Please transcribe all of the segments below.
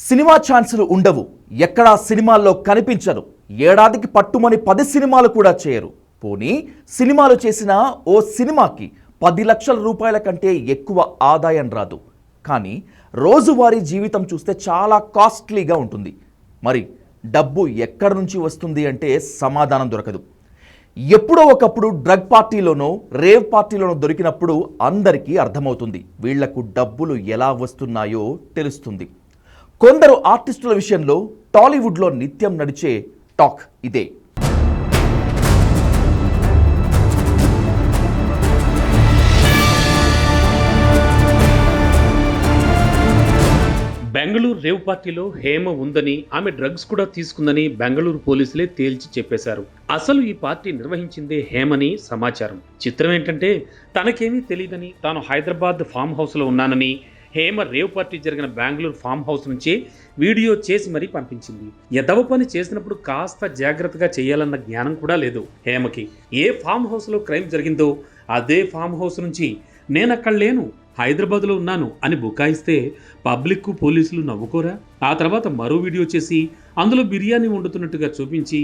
Cinema ఛాన్సులు ఉండవు. ఎక్కడా సినిమాల్లో కనిపించరు. ఏడాదికి పట్టుమని పది సినిమాలు కూడా చేయరు. పోనీ సినిమాలు చేసిన ఓ సినిమాకి పది లక్షల రూపాయల కంటే ఎక్కువ ఆదాయం రాదు. కానీ రోజువారీ జీవితం చూస్తే చాలా కాస్ట్లీగా ఉంటుంది. మరి డబ్బు ఎక్కడి నుంచి వస్తుంది అంటే సమాధానం దొరకదు. ఎప్పుడో ఒకప్పుడు డ్రగ్ పార్టీలోనో రేవ్ పార్టీలోనో దొరికినప్పుడు అందరికీ అర్థమవుతుంది. వీళ్ళకు డబ్బులు ఎలా వస్తున్నాయో తెలుస్తుంది. కొందరు ఆర్టిస్టుల విషయంలో టాలీవుడ్లో నిత్యం నడిచే టాక్ ఇదే. బెంగళూరు రేవ్ పార్టీలో హేమ ఉందని ఆమె డ్రగ్స్ కూడా తీసుకుందని బెంగళూరు పోలీసులే తేల్చి చెప్పేశారు. అసలు ఈ పార్టీ నిర్వహించిందే హేమని సమాచారం. చిత్రం ఏంటంటే తనకేమీ తెలియదని తాను హైదరాబాద్ ఫామ్ హౌస్లో ఉన్నానని హేమ రేవ్ పార్టీ జరిగిన బెంగళూరు ఫామ్ హౌస్ నుంచే వీడియో చేసి మరీ పంపించింది. ఎదవ పని చేసినప్పుడు కాస్త జాగ్రత్తగా చేయాలన్న జ్ఞానం కూడా లేదు హేమకి. ఏ ఫామ్ హౌస్లో క్రైమ్ జరిగిందో అదే ఫామ్ హౌస్ నుంచి నేను అక్కడ లేను హైదరాబాద్లో ఉన్నాను అని బుకాయిస్తే పబ్లిక్ పోలీసులు నవ్వుకోరా? ఆ తర్వాత మరో వీడియో చేసి అందులో బిర్యానీ వండుతున్నట్టుగా చూపించి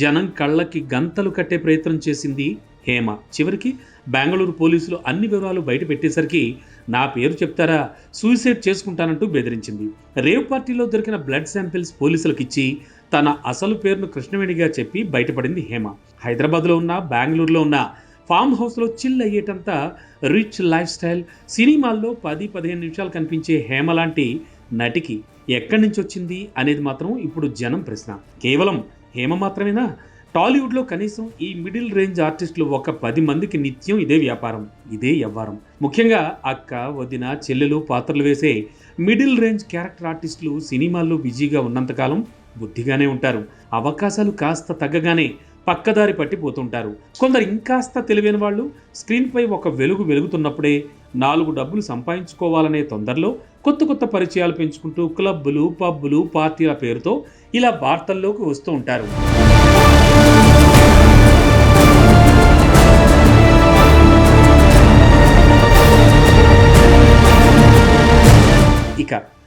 జనం కళ్ళకి గంతలు కట్టే ప్రయత్నం చేసింది హేమ. చివరికి బెంగళూరు పోలీసులు అన్ని వివరాలు బయట పెట్టేసరికి నా పేరు చెప్తారా? సూసైడ్ చేసుకుంటానంటూ బెదిరించింది. రేవ్ పార్టీలో దొరికిన బ్లడ్ శాంపిల్స్ పోలీసులకు ఇచ్చి తన అసలు పేరును కృష్ణవేణిగా చెప్పి బయటపడింది హేమ. హైదరాబాద్లో ఉన్న బెంగళూరులో ఉన్న ఫామ్ హౌస్లో చిల్ అయ్యేటంతా రిచ్ లైఫ్ స్టైల్ సినిమాల్లో పది పదిహేను నిమిషాలు కనిపించే హేమ లాంటి నటికి ఎక్కడి నుంచి వచ్చింది అనేది మాత్రం ఇప్పుడు జనం ప్రశ్న. కేవలం హేమ మాత్రమేనా? టాలీవుడ్లో కనీసం ఈ మిడిల్ రేంజ్ ఆర్టిస్టులు ఒక పది మందికి నిత్యం ఇదే వ్యాపారం ఇదే వ్యవహారం ముఖ్యంగా అక్క వదిన చెల్లెలు పాత్రలు వేసే మిడిల్ రేంజ్ క్యారెక్టర్ ఆర్టిస్టులు సినిమాల్లో బిజీగా ఉన్నంతకాలం బుద్ధిగానే ఉంటారు. అవకాశాలు కాస్త తగ్గగానే పక్కదారి పట్టిపోతుంటారు కొందరు ఇంకాస్త తెలివైన వాళ్ళు స్క్రీన్పై ఒక వెలుగు వెలుగుతున్నప్పుడే నాలుగు డబ్బులు సంపాదించుకోవాలనే తొందరలో కొత్త కొత్త పరిచయాలు పెంచుకుంటూ క్లబ్బులు పబ్బులు పార్టీల పేరుతో ఇలా వార్తల్లోకి వస్తూ ఉంటారు.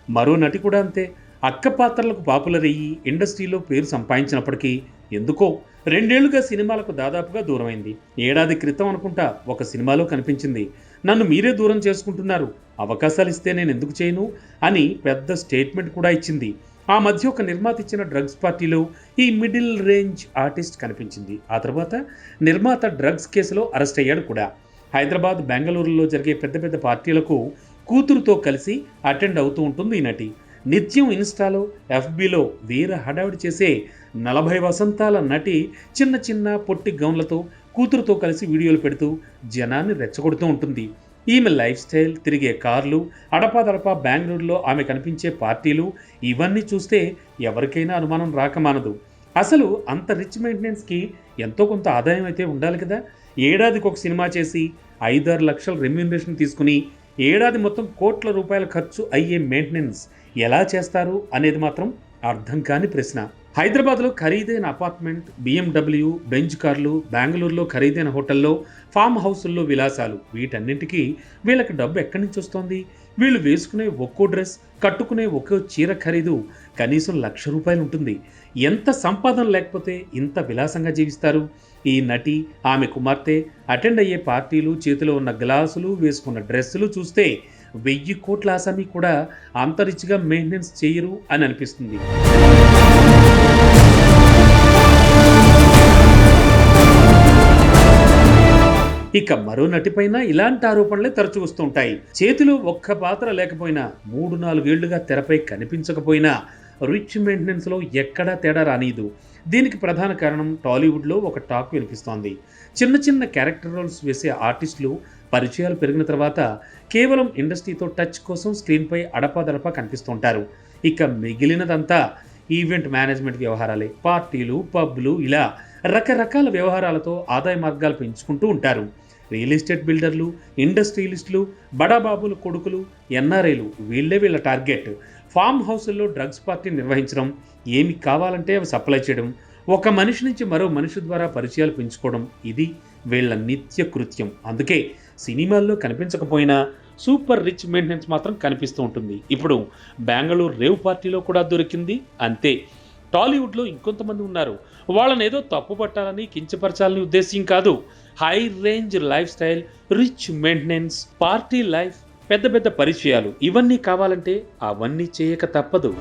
మరో నటి కూడా అంతే. అక్క పాత్రలకు పాపులర్ అయ్యి ఇండస్ట్రీలో పేరు సంపాదించినప్పటికీ ఎందుకో రెండేళ్ళుగా సినిమాలకు దాదాపుగా దూరమైంది. ఏడాది క్రితం అనుకుంటా ఒక సినిమాలో కనిపించింది. నన్ను మీరే దూరం చేసుకుంటున్నారు. అవకాశాలు ఇస్తే నేను ఎందుకు చేయను? అని పెద్ద స్టేట్మెంట్ కూడా ఇచ్చింది. ఆ మధ్య ఒక నిర్మాత ఇచ్చిన డ్రగ్స్ పార్టీలో ఈ మిడిల్ రేంజ్ ఆర్టిస్ట్ కనిపించింది. ఆ తర్వాత నిర్మాత డ్రగ్స్ కేసులో అరెస్ట్ అయ్యాడు కూడా. హైదరాబాద్ బెంగళూరులో జరిగే పెద్ద పెద్ద పార్టీలకు కూతురుతో కలిసి అటెండ్ అవుతూ ఉంటుంది ఈ నటి. నిత్యం ఇన్స్టాలో ఎఫ్బీలో వీర హడావిడి చేసే నలభై వసంతాల నటి చిన్న చిన్న పొట్టి గౌన్లతో కూతురుతో కలిసి వీడియోలు పెడుతూ జనాన్ని రెచ్చగొడుతూ ఉంటుంది. ఈమె లైఫ్ స్టైల్ తిరిగే కార్లు అడపాదడపా బెంగళూరులో ఆమె కనిపించే పార్టీలు ఇవన్నీ చూస్తే ఎవరికైనా అనుమానం రాకమానదు అసలు అంత రిచ్ మెయింటెనెన్స్కి ఎంతో కొంత ఆదాయం అయితే ఉండాలి కదా? ఏడాదికి ఒక సినిమా చేసి ఐదారు లక్షల రెమ్యూనరేషన్ తీసుకుని ఏడాది మొత్తం కోట్ల రూపాయల ఖర్చు అయ్యే మెయింటెనెన్స్ ఎలా చేస్తారు అనేది మాత్రం అర్థం కాని ప్రశ్న. హైదరాబాద్లో ఖరీదైన అపార్ట్మెంట్ బిఎండబ్ల్యూ బెంచ్ కార్లు బెంగళూరులో ఖరీదైన హోటల్లో ఫామ్ హౌసుల్లో విలాసాలు. వీటన్నింటికీ వీళ్ళకి డబ్బు ఎక్కడి నుంచి వస్తోంది? వీళ్ళు వేసుకునే ఒక్కో డ్రెస్ కట్టుకునే ఒక్కో చీర ఖరీదు కనీసం లక్ష రూపాయలు ఉంటుంది. ఎంత సంపాదన లేకపోతే ఇంత విలాసంగా జీవిస్తారు? ఈ నటి ఆమె కుమార్తె అటెండ్ అయ్యే పార్టీలు చేతిలో ఉన్న గ్లాసులు వేసుకున్న డ్రెస్సులు చూస్తే వెయ్యి కోట్ల ఆసామి కూడా అంత రిచ్గా మెయింటెనెన్స్ చేయరు అని అనిపిస్తుంది. ఇక మరో నటిపైన ఇలాంటి ఆరోపణలే తరచూ వస్తుంటాయి. చేతిలో ఒక్క పాత్ర లేకపోయినా మూడు నాలుగేళ్ళుగా తెరపై కనిపించకపోయినా రిచ్ మెయింటెనెన్స్లో ఎక్కడా తేడా రానీదు. దీనికి ప్రధాన కారణం టాలీవుడ్లో ఒక టాక్ వినిపిస్తోంది. చిన్న చిన్న క్యారెక్టర్ రోల్స్ వేసే ఆర్టిస్టులు పరిచయాలు పెరిగిన తర్వాత కేవలం ఇండస్ట్రీతో టచ్ కోసం స్క్రీన్పై అడపాదడపా కనిపిస్తుంటారు. ఇక మిగిలినదంతా ఈవెంట్ మేనేజ్మెంట్ వ్యవహారాలే. పార్టీలు పబ్లు ఇలా రకరకాల వ్యవహారాలతో ఆదాయ మార్గాలు పెంచుకుంటూ ఉంటారు. రియల్ ఎస్టేట్ బిల్డర్లు ఇండస్ట్రియలిస్టులు బడాబాబుల కొడుకులు ఎన్ఆర్ఐలు వీళ్ళే వీళ్ళ టార్గెట్. ఫామ్ హౌస్ల్లో డ్రగ్స్ పార్టీ నిర్వహించడం ఏమి కావాలంటే అవి సప్లై చేయడం ఒక మనిషి నుంచి మరో మనిషి ద్వారా పరిచయాలు పెంచుకోవడం ఇది వీళ్ళ నిత్య కృత్యం. అందుకే సినిమాల్లో కనిపించకపోయినా సూపర్ రిచ్ మెయింటెనెన్స్ మాత్రం కనిపిస్తూ ఉంటుంది. ఇప్పుడు బెంగళూరు రేవ్ పార్టీలో కూడా దొరికింది అంతే. టాలీవుడ్లో ఇంకొంతమంది ఉన్నారు. వాళ్ళని ఏదో తప్పు పట్టాలని కించపరచాలని ఉద్దేశ్యం కాదు. High range lifestyle rich maintenance party life పెద్ద పెద్ద పరిచయాలు. ఇవన్నీ కావాలంటే అవన్నీ చేయక తప్పదు.